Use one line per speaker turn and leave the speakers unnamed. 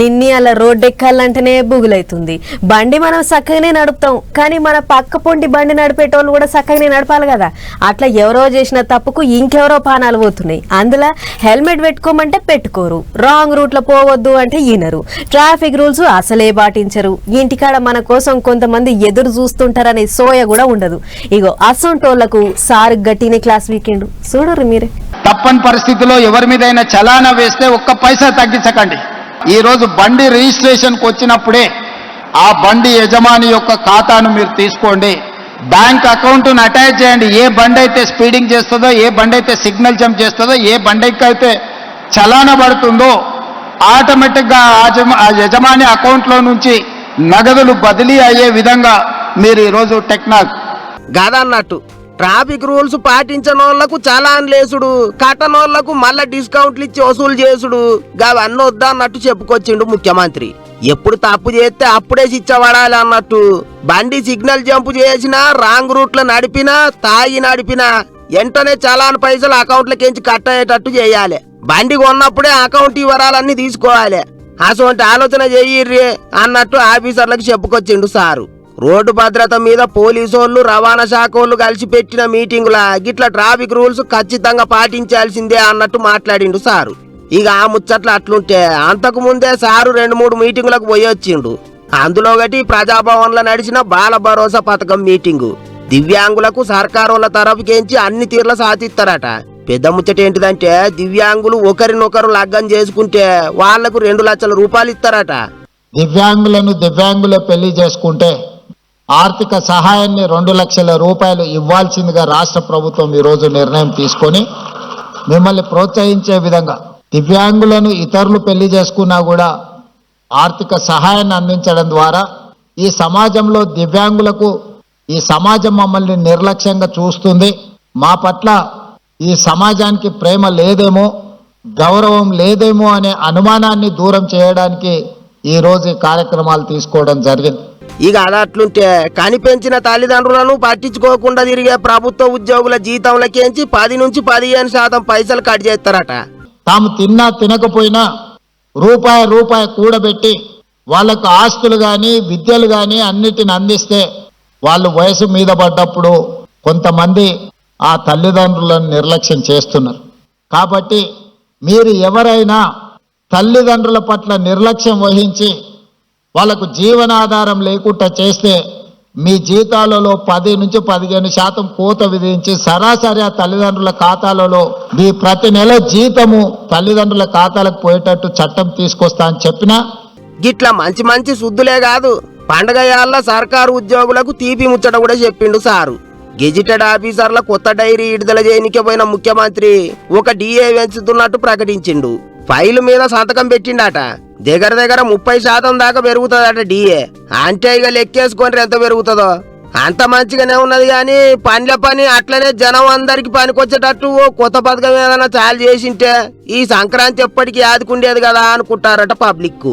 నిన్ని అలా రోడ్డెక్కాలంటేనే బుగులైతుంది. బండి మనం చక్కగానే నడుపుతాం కానీ మన పక్క పొంటి బండి నడిపేటోళ్ళు కూడా చక్కగానే నడపాలి కదా. అట్లా ఎవరో చేసిన తప్పుకు ఇంకెవరో పానాలు పోతున్నాయి. అందులో హెల్మెట్ పెట్టుకోమంటే పెట్టుకోరు రాంగ్ రూట్లో పోవద్దు అంటే ఈనరు. ట్రాఫిక్ రూల్స్ అసలే పాటించరు. ఇంటికాడ మన కోసం కొంతమంది ఎదురు చూస్తుంటారనే సోయ కూడా ఉండదు. ఇగో అసొంటోళ్ళకు సారు గట్టినే క్లాస్ వీకెండ్. చూడరు మీరే.
తప్పని పరిస్థితిలో ఎవరి మీదైనా చలానా వేస్తే ఒక్క పైసా తగ్గించకండి. ఈరోజు బండి రిజిస్ట్రేషన్కి వచ్చినప్పుడే ఆ బండి యజమాని యొక్క ఖాతాను మీరు తీసుకోండి. బ్యాంక్ అకౌంట్ను అటాచ్ చేయండి. ఏ బండి అయితే స్పీడింగ్ చేస్తుందో ఏ బండి అయితే సిగ్నల్ జంప్ చేస్తుందో ఏ బండికి అయితే చలాన పడుతుందో ఆటోమేటిక్గా ఆ ఆ యజమాని అకౌంట్లో నుంచి నగదులు బదిలీ అయ్యే విధంగా మీరు ఈరోజు టెక్నాలజీ
గదన్నట్టు ట్రాఫిక్ రూల్స్ పాటించనోళ్ళకు చలాన్ లేసుడు కట్టనోళ్ళకు మళ్ళా డిస్కౌంట్లు ఇచ్చి వసూలు చేసుడు. గవన్నీ వద్దా అన్నట్టు చెప్పుకొచ్చిండు ముఖ్యమంత్రి. ఎప్పుడు తప్పు చేస్తే అప్పుడే శిక్ష అన్నట్టు. బండి సిగ్నల్ జంప్ చేసినా రాంగ్ రూట్లో నడిపినా తాగి నడిపినా వెంటనే చలాన్ పైసలు అకౌంట్లకించి కట్ అయ్యేటట్టు చేయాలి. బండి కొన్నప్పుడే అకౌంట్ వివరాలన్నీ తీసుకోవాలి. అటువంటి ఆలోచన చెయ్యిర్రి అన్నట్టు ఆఫీసర్లకు చెప్పుకొచ్చిండు సారు. రోడ్డు భద్రత మీద పోలీసోళ్ళు రవాణా శాఖ వాళ్ళు కలిసి పెట్టిన మీటింగుల? గిట్ల ట్రాఫిక్ రూల్స్ ఖచ్చితంగా పాటించాల్సిందే అన్నట్టు మాట్లాడిండు సారు. ఇక ఆ ముచ్చట్లు అట్లుంటే అంతకు ముందే సారు రెండు మూడు మీటింగులకు పోయి వచ్చిండు. అందులో ఒకటి ప్రజాభవన్లో నడిచిన బాల భరోసా పథకం మీటింగు. దివ్యాంగులకు సర్కారోళ్ళ తరపుకేంచి అన్ని తీర్ల సాధిస్తారట. పెద్ద ముచ్చట ఏంటిదంటే దివ్యాంగులు ఒకరినొకరు లగ్గం చేసుకుంటే వాళ్ళకు రెండు లక్షల రూపాయలు ఇస్తారట.
దివ్యాంగులను దివ్యాంగుల పెళ్ళి చేసుకుంటే ఆర్థిక సహాయాన్ని రెండు లక్షల రూపాయలు ఇవ్వాల్సిందిగా రాష్ట్ర ప్రభుత్వం ఈరోజు నిర్ణయం తీసుకొని మిమ్మల్ని ప్రోత్సహించే విధంగా దివ్యాంగులను ఇతరులు పెళ్ళి చేసుకున్నా కూడా ఆర్థిక సహాయాన్ని అందించడం ద్వారా ఈ సమాజంలో దివ్యాంగులకు ఈ సమాజం మమ్మల్ని నిర్లక్ష్యంగా చూస్తుంది. మా పట్ల ఈ సమాజానికి ప్రేమ లేదేమో గౌరవం లేదేమో అనే అనుమానాన్ని దూరం చేయడానికి ఈ రోజు ఈ కార్యక్రమాలు తీసుకోవడం జరిగింది.
ఇక అది అట్లుంటే కనిపెంచిన తల్లిదండ్రులను పట్టించుకోకుండా తిరిగే ప్రభుత్వ ఉద్యోగుల జీతంలకేంచి పది నుంచి పదిహేను శాతం పైసలు కట్ చేస్తారట.
తాము తిన్నా తినకపోయినా రూపాయి రూపాయి కూడబెట్టి వాళ్ళకు ఆస్తులు కానీ విద్యలు కానీ అన్నిటిని అందిస్తే వాళ్ళు వయసు మీద పడ్డప్పుడు కొంతమంది ఆ తల్లిదండ్రులను నిర్లక్ష్యం చేస్తున్నారు. కాబట్టి మీరు ఎవరైనా తల్లిదండ్రుల పట్ల నిర్లక్ష్యం వహించి వాళ్ళకు జీవనాధారం లేకుండా చేస్తే మీ జీతాలలో పది నుంచి పదిహేను శాతం కోత విధించి సరాసరి ఆ తల్లిదండ్రుల ఖాతాలలో మీ ప్రతి నెల జీతము తల్లిదండ్రుల ఖాతాలకు పోయేటట్టు చట్టం తీసుకొస్తా అని చెప్పినా
గిట్లా మంచి మంచి శుద్ధులే కాదు. పండగయాళ్ళ సర్కారు ఉద్యోగులకు తీపి ముచ్చట కూడా చెప్పిండు సారు. గెజిటెడ్ ఆఫీసర్ల కొత్త డైరీ విడుదల చేయనికే పోయిన ముఖ్యమంత్రి ఒక డిఏ పెంచుతున్నట్టు ప్రకటించిండు. ఫైల్ మీద సంతకం పెట్టిండట. దగ్గర దగ్గర ముప్పై శాతం దాకా పెరుగుతుందట డిఏ అంటే ఇక లెక్కేసుకొని ఎంత పెరుగుతుందో? అంత మంచిగానే ఉన్నది కానీ పనిల పని అట్లనే జనం అందరికి పనికొచ్చేటట్టు ఓ కొత్త పథకం ఏదైనా చాలు చేసింటే ఈ సంక్రాంతి ఎప్పటికీ ఆదుకుండేది కదా అనుకుంటారట పబ్లిక్